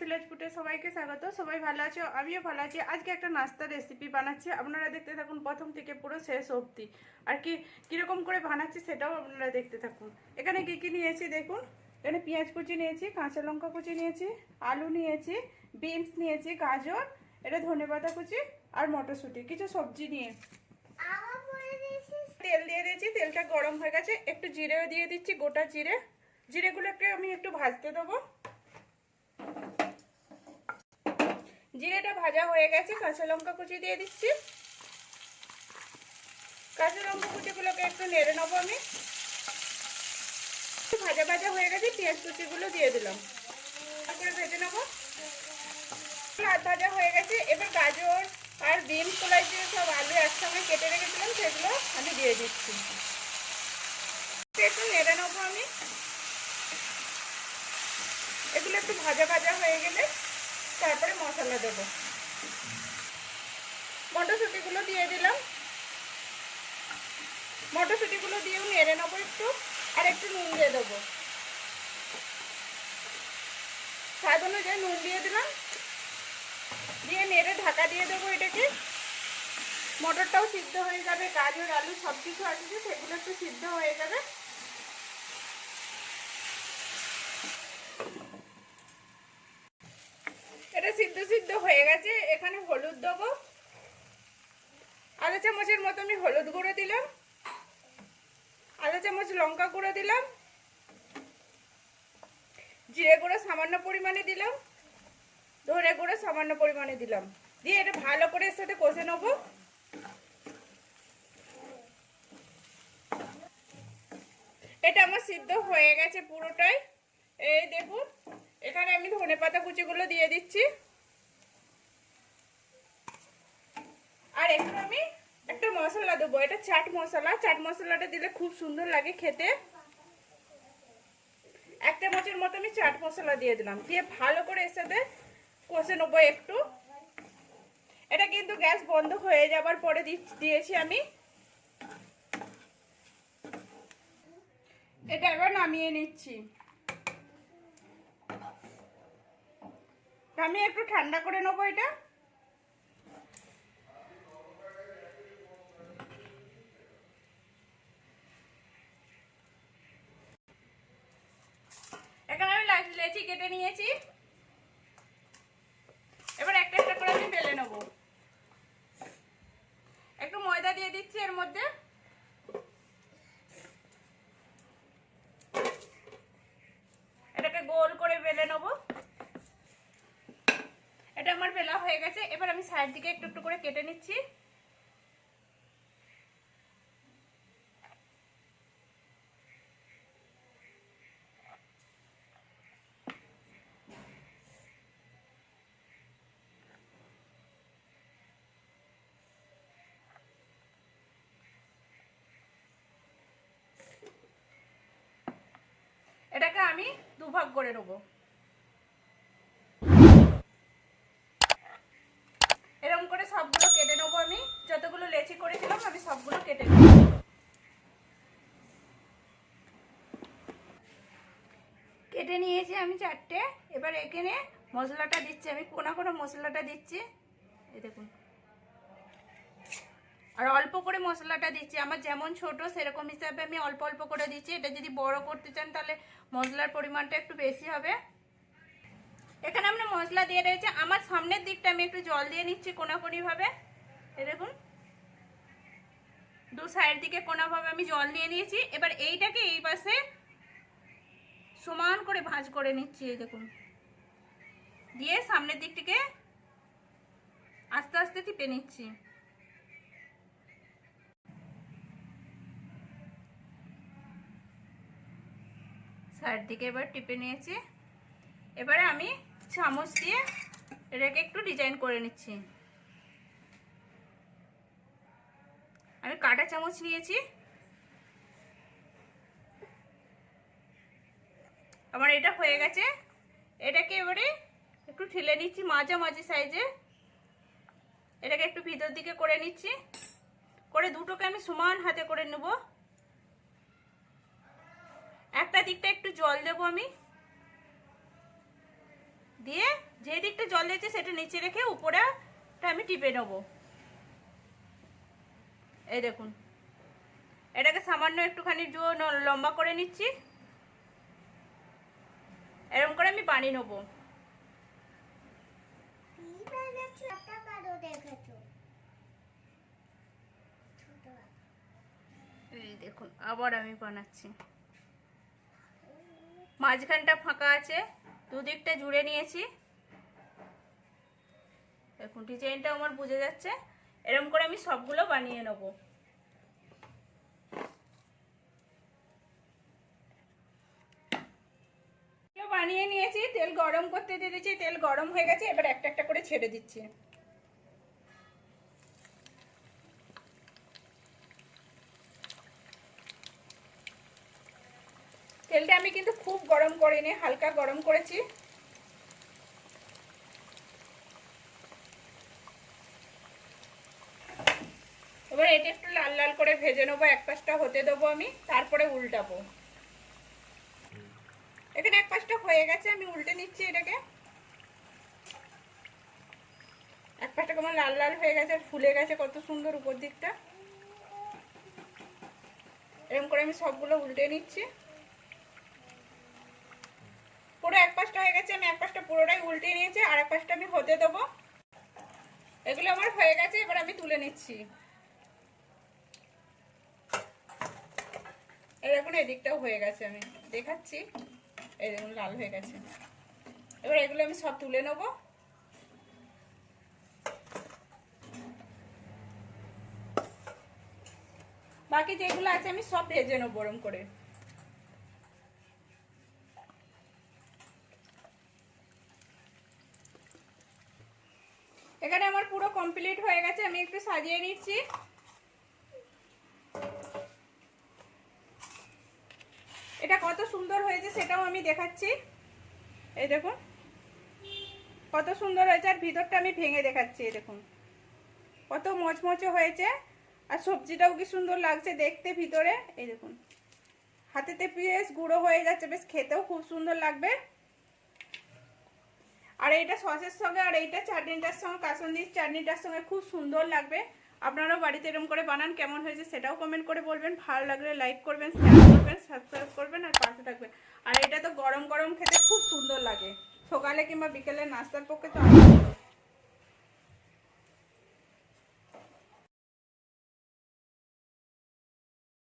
Village ফুটে সবাইকে স্বাগত। সবাই ভালো আছো? আমিও ভালো আছি। আজকে একটা নাস্তার রেসিপি বানাচ্ছি। আপনারা দেখতে থাকুন প্রথম থেকে পুরো শেষ অবধি। আর কি, কীরকম করে বানাচ্ছি সেটাও আপনারা দেখতে থাকুন। এখানে কী কী নিয়েছি দেখুন? এখানে পেঁয়াজ কুচি নিয়েছি, কাঁচা লঙ্কা কুচি নিয়েছি, আলু নিয়েছি, বিনস নিয়েছি, গাজর, এটা ধনেপাতা কুচি আর মটরশুঁটি। কিছু সবজি নিয়ে। তেল দিয়ে দিয়েছি। তেলটা গরম হয়ে গেছে। একটু জিরেও দিয়ে দিচ্ছি, গোটা জিরে। জিরেগুলোকে আমি একটু ভাজতে দেবো। জিরেটা ভাজা হয়ে গেছে, কাঁচা লঙ্কা কুচি দিয়ে দিচ্ছি। কাঁচা লঙ্কা কুচিগুলোকে একটু নেড়ে নেব আমি। ভাজা ভাজা হয়ে গেছে, পেঁয়াজ কুচিগুলো দিয়ে দিলাম। তারপরে ভেজে নেব। হাত ভাজা হয়ে গেছে, এবার গাজর আর বিন কলাই দিয়ে সব আলু একসঙ্গে কেটে রেখেছিলাম, সেগুলো আমি দিয়ে দিচ্ছি। একটু নেড়ে নেব আমি। এগুলো একটু ভাজা ভাজা হয়ে গেলে তারপরে মশলা দেবো। মটরশুঁটিগুলো দিয়ে দিলাম। মটরশুঁটিগুলো দিয়েও নেড়ে নেব একটু, আর একটু নুন দিয়ে দেবো। স্বাদ অনুযায়ী নুন দিয়ে দিলাম। দিয়ে নেড়ে ঢাকা দিয়ে দেবো এটাকে। মটরটাও সিদ্ধ হয়ে যাবে, গাজর, আলু সব কিছু আছে সেগুলো একটু সিদ্ধ হয়ে যাবে এটা সিদ্ধ সিদ্ধ হয়ে গেছে এখানে হলুদ দেবো আধা চামচের মতো আমি হলুদ গুঁড়ো দিলাম। আধা চামচ লঙ্কা গুঁড়ো দিলাম। জিরে গুঁড়ো সামান্য পরিমাণে দিলাম। ধরে গুঁড়ো সামান্য পরিমাণে দিলাম। দিয়ে এটা ভালো করে এর সাথে কষে নেব। এটা আমার সিদ্ধ হয়ে গেছে পুরোটাই। এই দেখুন, এখানে আমি ধনে পাতা কুচিগুলো দিয়ে দিচ্ছি। আর একটু আমি একটা মশলা দেবো, এটা চাট মশলা। চাট মশলাটা দিলে খুব সুন্দর লাগে খেতে। এক চামচের মতো আমি চাট মশলা দিয়ে দিলাম। দিয়ে ভালো করে এর সাথে কষে নেব একটু। এটা কিন্তু গ্যাস বন্ধ হয়ে যাবার পরে দিয়েছি আমি। এটা এবার নামিয়ে নিচ্ছি। আমি একটু ঠান্ডা করে নেব এটা এখানে লেচি কেটে নিয়েছি। এবার একটা একটা করে আমি বেলে নেব। একটু ময়দা দিয়ে দিচ্ছি এর মধ্যে। এটাকে গোল করে বেলে নেব। এটা আমার বেলা হয়ে গেছে, এবার আমি সাইড দিকে একটু একটু করে কেটে নিচ্ছি এটাকে দুভাগ করে নেব। এরকম করে সবগুলো কেটে নেব আমি। যতগুলো লেচি করেছিলাম, আমি সবগুলো কেটে নেব। কেটে নিয়েছি আমি চারটে। এবার এখানে মশলাটা দিচ্ছি। আমি কোনা কোনা মশলাটা দিচ্ছি। এই দেখুন। আর অল্প করে মশলাটা দিচ্ছি। আমার যেমন ছোট, সেরকম হিসাবে আমি অল্প অল্প করে দিচ্ছি। এটা যদি বড় করতে চান, তাহলে মশলার পরিমাণটা একটু বেশি হবে। এখানে আমরা মশলা দিয়ে রয়েছে আমার সামনের দিকটা আমি একটু জল দিয়ে নিচ্ছি কোনাকুনিভাবে। এ দেখুন। দু সাইড দিকে কোনাভাবে আমি জল দিয়ে নিয়েছি। এবার এইটাকে এই পাশে সমান করে ভাঁজ করে নিচ্ছি, এই দেখুন। দিয়ে সামনের দিকটিকে আস্তে আস্তে টিপে নিচ্ছি। সাইড দিকে এবার টিপে নিয়েছি। এবারে আমি চামচ দিয়ে এটাকে একটু ডিজাইন করে নিচ্ছি। আমি কাটা চামচ নিয়েছি। আমার এটা হয়ে গেছে। এটাকে এবারে একটু ঠেলে নিচ্ছি মাঝামাঝি সাইজে। এটাকে একটু ভিতর দিকে করে নিচ্ছি। করে দুটোকে আমি সমান হাতে করে নেব। একটা দিকটা একটু জল দেবো আমি। দিয়ে যে দিকটা জল দিয়েছে সেটা নিচে রেখে উপরেটা আমি টিপে নেব। এই দেখুন, এটাকে সামান্য একটুখানি লম্বা করে নিচ্ছি। এরকম করে আমি বানিয়ে নেব। দেখুন, আবার আমি বানাচ্ছি। মাঝখানটা ফাঁকা আছে, দুদিকটা জুড়ে নিয়েছি। দেখুন ডিজাইনটা আমার বুঝে যাচ্ছে। এরকম করে আমি সবগুলো বানিয়ে নেব। বানিয়ে নিয়েছি, তেল গরম করতে দিয়ে দিয়েছি, তেল গরম হয়ে গেছে, এবার একটা একটা করে ছেড়ে দিচ্ছি। তেলটা আমি কিন্তু খুব গরম করিনি হালকা গরম করেছি। এবার এটা একটু লাল লাল করে ভেজে নেব, এক পাশটা হতে দেবো আমি, তারপরে উল্টাবো। এখানে এক পাশটা হয়ে গেছে, আমি উল্টে নিচ্ছি এটাকে। এক পাশটা কেমন লাল লাল হয়ে গেছে আর ফুলে গেছে কত সুন্দর উপর দিকটা। এরকম করে আমি সবগুলো উল্টে নিচ্ছি। পুরো এক পাশটা হয়ে গেছে, আমি এক পাশটা পুরোটাই উল্টে নিয়েছি, আর এক পাশটা আমি হতে দেবো। এগুলো আমার হয়ে গেছে, এবার আমি তুলে নিচ্ছি। দেখুন, এদিকটাও হয়ে গেছে, আমি দেখাচ্ছি। এই দেখুন, লাল হয়ে গেছে। এবার এগুলো আমি সব তুলে নেব। বাকি যেগুলো আছে, আমি সব ভেজে নেব গরম করে এখানে আমার পুরো কমপ্লিট হয়ে গেছে আমি একটু সাজিয়ে এটা কত সুন্দর হয়েছে সেটাও আমি দেখাচ্ছি। এই দেখুন। কত সুন্দর হয়েছে আর ভিতরটা আমি ভেঙে দেখাচ্ছি, এই দেখুন। কত মচমচে হয়েছে আর সবজিটাও কি সুন্দর লাগছে দেখতে ভিতরে, এই দেখুন। হাতেতে বেশ গুঁড়ো হয়ে যাচ্ছে, বেশ খেতেও খুব সুন্দর লাগবে। আর এইটা সসের সঙ্গে আর এইটা চাটনিটার সঙ্গে, কাসন্দির চাটনিটার সঙ্গে খুব সুন্দর লাগবে। আপনারাও বাড়িতে এরকম করে বানান, কেমন হয়েছে সেটাও কমেন্ট করে বলবেন। ভালো লাগলে লাইক করবেন শেয়ার করবেন সাবস্ক্রাইব করবেন আর পাশে থাকবেন। আর এটা তো গরম গরম খেতে খুব সুন্দর লাগে। সকালে কিংবা বিকেলে নাস্তার পক্ষে তো।